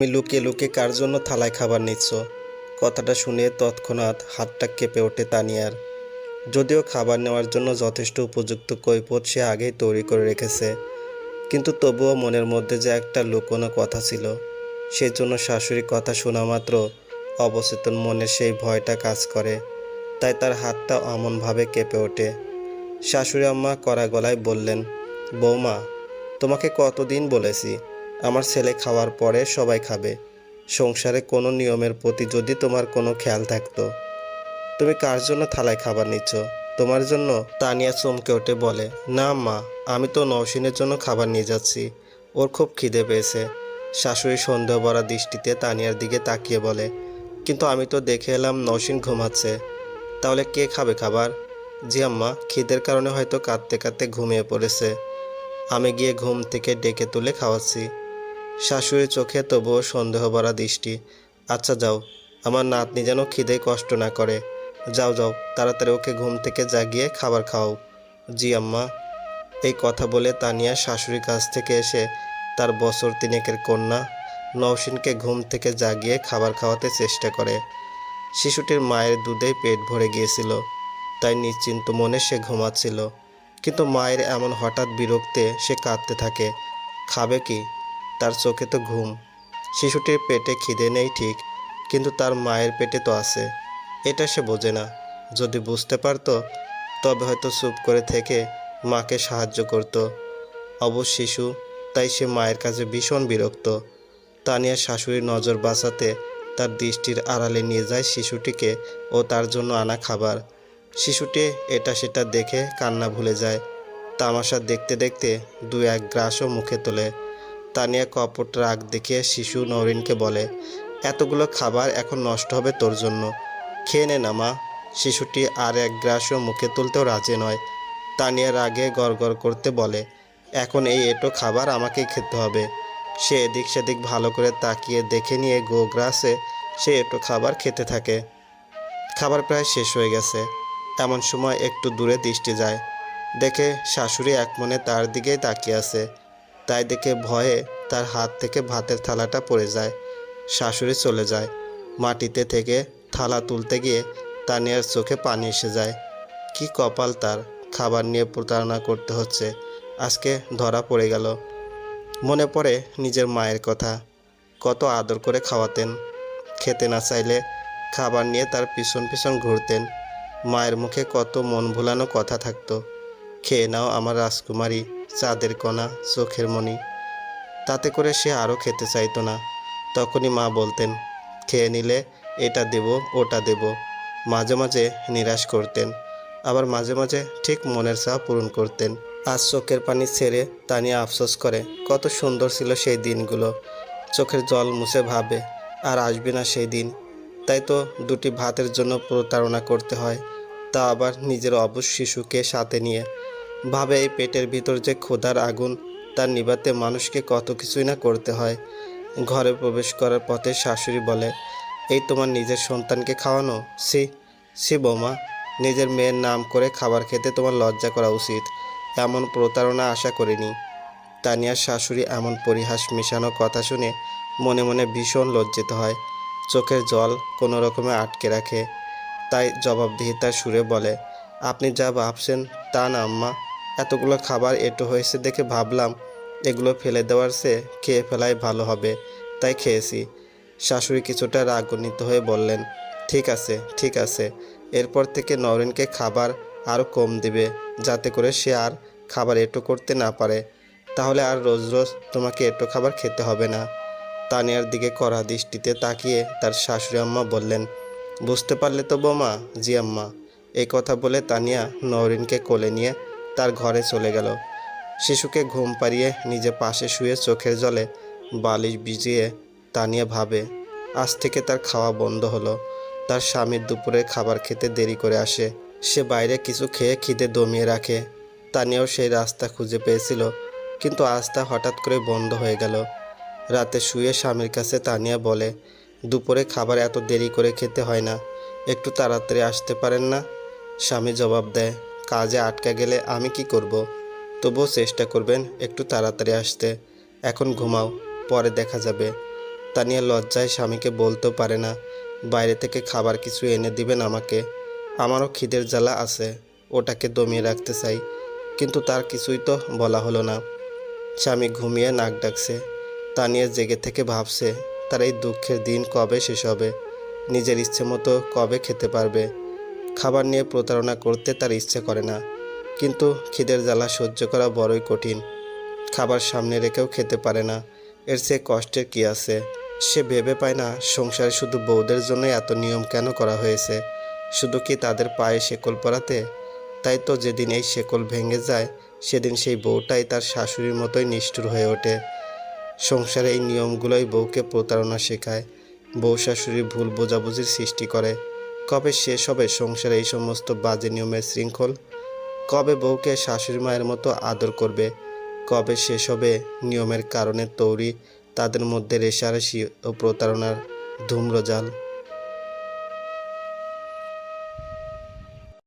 তুমি লুকিয়ে লুকিয়ে কার জন্য থালায় খাবার নিচ্ছ? কথাটা শুনে তৎক্ষণাৎ হাতটা কেঁপে ওঠে তানিয়ার। যদিও খাবার নেওয়ার জন্য যথেষ্ট উপযুক্ত কৈপথ সে আগেই তৈরি করে রেখেছে। কিন্তু তবুও মনের মধ্যে যে একটা লুকোনো কথা ছিল সেই জন্য শাশুড়ির কথা শোনা মাত্র অবচেতন মনে সেই ভয়টা কাজ করে। তাই তার হাতটা অমনভাবে কেঁপে ওঠে। শাশুড়ি আম্মা কড়া গলায় বললেন, বৌমা, তোমাকে কতদিন বলেছি? আমার ছেলে খাওয়ার পরে সবাই খাবে। সংসারে কোনো নিয়মের প্রতি যদি তোমার কোনো খেয়াল থাকতো। তুমি কার জন্য থালায় খাবার নিচ্ছ? তোমার জন্য? তানিয়া চমকে ওঠে বলে, না, মা, আমি তো নওশিনের জন্য খাবার নিয়ে যাচ্ছি। ওর খুব খিদে পেয়েছে। শাশুড়ি সন্দেহ ভরা দৃষ্টিতে তানিয়ার দিকে তাকিয়ে বলে, কিন্তু আমি তো দেখে এলাম নওশিন ঘুমাচ্ছে। তাহলে কে খাবে খাবার? জি, আম্মা, খিদের কারণে হয়তো কাঁদতে কাঁদতে ঘুমিয়ে পড়েছে। আমি গিয়ে ঘুম থেকে ডেকে তুলে খাওয়াচ্ছি। শাশুড়ির চোখে তবুও সন্দেহ ভরা দৃষ্টি। আচ্ছা যাও, আমার নাতনি যেন খিদে কষ্ট না করে। যাও যাও, তাড়াতাড়ি ওকে ঘুম থেকে জাগিয়ে খাবার খাও। জি আম্মা। এই কথা বলে তানিয়া শাশুড়ির কাছ থেকে এসে তার বছর তিনেকের কন্যা নওশিনকে ঘুম থেকে জাগিয়ে খাবার খাওয়াতে চেষ্টা করে। শিশুটির মায়ের দুধেই পেট ভরে গিয়েছিল, তাই নিশ্চিন্ত মনে সে ঘুমাচ্ছিল। কিন্তু মায়ের এমন হঠাৎ বিরক্তে সে কাঁদতে থাকে। খাবে কি? তার চোখে তো ঘুম। শিশুটির পেটে খিদে নেই ঠিক, কিন্তু তার মায়ের পেটে তো আছে। এটা সে বোঝে না। যদি বুঝতে পারতো, তবে হয়তো চুপ করে থেকে মাকে সাহায্য করত। অবশ্য শিশু, তাই সে মায়ের কাছে ভীষণ বিরক্ত। তানিয়া শাশুড়ির নজর বাঁচাতে তার দৃষ্টির আড়ালে নিয়ে যায় শিশুটিকে ও তার জন্য আনা খাবার। শিশুটি এটা সেটা দেখে কান্না ভুলে যায়। তামাশা দেখতে দেখতে দু এক গ্রাসও মুখে তোলে। তানিয়া কপট রাগ দেখিয়ে শিশু নরিনকে বলে, এতগুলো খাবার এখন নষ্ট হবে তোর জন্য। খেয়ে নে না, মা। শিশুটি আর এক গ্রাসও মুখে তুলতেও রাজি নয়। তানিয়া রাগে গড়গড় করতে বলে, এখন এই এটো খাবার আমাকেই খেতে হবে। সে এদিক সেদিক ভালো করে তাকিয়ে দেখে নিয়ে গো গ্রাসে সে এটো খাবার খেতে থাকে। খাবার প্রায় শেষ হয়ে গেছে। এমন সময় একটু দূরে দৃষ্টি যায়। দেখে শাশুড়ি এক মনে তার দিকেই তাকিয়ে আছে। তাই দেখে ভয়ে তার হাত থেকে ভাতের থালাটা পড়ে যায়। শাশুড়ি চলে যায়। মাটিতে থেকে থালা তুলতে গিয়ে তানিয়ার চোখে পানি এসে যায়। কি কপাল তার, খাবার নিয়ে প্রতারণা করতে হচ্ছে। আজকে ধরা পড়ে গেল। মনে পড়ে নিজের মায়ের কথা। কত আদর করে খাওয়াতেন। খেতে না চাইলে খাবার নিয়ে তার পিছন পিছন ঘুরতেন। মায়ের মুখে কত মন ভুলানো কথা থাকতো। খেয়ে নাও আমার রাজকুমারী। চাঁদের কণা চোখের মণি। তাতে করে সে আরও খেতে চাইতো না। তখনই মা বলতেন, খেয়ে নিলে এটা দেব, ওটা দেব। মাঝে মাঝে নিরাশ করতেন। আবার মাঝে মাঝে ঠিক মনের চাহ পূরণ করতেন। আজ চোখের পানি ছেড়ে তা নিয়ে আফসোস করে, কত সুন্দর ছিল সেই দিনগুলো। চোখের জল মুছে ভাবে, আর আসবে না সেই দিন। তাই তো দুটি ভাতের জন্য প্রতারণা করতে হয়। তা আবার নিজের অবশ শিশুকে সাথে নিয়ে ভাবে এই পেটের ভিতর যে ক্ষুধার আগুন, তার নিবাতে মানুষকে কত কিছুই না করতে হয়। ঘরে প্রবেশ করার পথে শাশুড়ি বলে, এই তোমার নিজের সন্তানকে খাওয়ানো? সি সি বৌমা, নিজের মেয়ের নাম করে খাবার খেতে তোমার লজ্জা করা উচিত। এমন প্রতারণা আশা করিনি। তানিয়ার শাশুড়ি এমন পরিহাস মেশানো কথা শুনে মনে মনে ভীষণ লজ্জিত হয়। চোখের জল কোনো রকমে আটকে রাখে। তাই জবাবদিহিতার সুরে বলে, আপনি যা ভাবছেন তা না, আম্মা। এতগুলো খাবার এটো হয়েছে দেখে ভাবলাম, এগুলো ফেলে দেওয়ার সে খেয়ে ফেলাই ভালো হবে, তাই খেয়েছি। শাশুড়ি কিছুটা রাগান্বিত হয়ে বললেন, ঠিক আছে ঠিক আছে। এরপর থেকে নরেনকে খাবার আরও কম দিবে, যাতে করে সে আর খাবার এটো করতে না পারে। তাহলে আর রোজ রোজ তোমাকে এটো খাবার খেতে হবে না। তানিয়ার দিকে কড়া দৃষ্টিতে তাকিয়ে তার শাশুড়ি আম্মা বললেন, বুঝতে পারলে তো বোমা, জি আম্মা। এই কথা বলে তানিয়া নরিনকে কোলে নিয়ে তার ঘরে চলে গেল। শিশুকে ঘুম পাড়িয়ে নিজে পাশে শুয়ে চোখের জলে বালিশ ভিজিয়ে তানিয়া ভাবে, আজ থেকে তার খাওয়া বন্ধ হলো। তার স্বামীর দুপুরে খাবার খেতে দেরি করে আসে। সে বাইরে কিছু খেয়ে খিদে দমিয়ে রাখে। তানিয়াও সেই রাস্তা খুঁজে পেয়েছিল, কিন্তু আজ তা হঠাৎ করে বন্ধ হয়ে গেল। রাতে শুয়ে স্বামীর কাছে তানিয়া বলে, দুপুরে খাবার এত দেরি করে খেতে হয় না। একটু তাড়াতাড়ি আসতে পারেন না? স্বামী জবাব দেয় কাজে আটকা গেলে আমি কি করব। তবুও চেষ্টা করবেন একটু তাড়াতাড়ি আসতে। এখন ঘুমাও, পরে দেখা যাবে। তানিয়া লজ্জায় স্বামীকে বলতেও পারে না। বাইরে থেকে খাবার কিছু এনে দিবেন আমাকে। আমারও খিদের জ্বালা আছে, ওটাকে দমিয়ে রাখতে চাই। কিন্তু তার কিছুই তো বলা হলো না। স্বামী ঘুমিয়ে নাক ডাকছে। তানিয়া জেগে থেকে ভাবছে, তার এই দুঃখের দিন কবে শেষ হবে? নিজের ইচ্ছে মতো কবে খেতে পারবে? খাবার নিয়ে প্রতারণা করতে তার ইচ্ছে করে না। কিন্তু খিদের জ্বালা সহ্য করা বড়ই কঠিন। খাবার সামনে রেখেও খেতে পারে না। এর চেয়ে কষ্টের কি আছে? সে ভেবে পায় না, সংসারে শুধু বউদের জন্য এত নিয়ম কেন করা হয়েছে? শুধু কি তাদের পায়ে শেকল পরাতে? তাই তো যেদিন এই শেকল ভেঙে যায়, সেদিন সেই বউটাই তার শাশুড়ির মতোই নিষ্ঠুর হয়ে ওঠে। সংসারে এই নিয়মগুলোই বউকে প্রতারণা শেখায়। বউ শাশুড়ি ভুল বোঝাবুঝির সৃষ্টি করে। কবে শেষ হবে সংসারে এই সমস্ত বাজে নিয়মের শৃঙ্খল? কবে বউকে শাশুড়ি মায়ের মতো আদর করবে? কবে শেষ হবে নিয়মের কারণে তৈরি, তাদের মধ্যে রেশারেশি ও প্রতারণার ধূম্রজাল?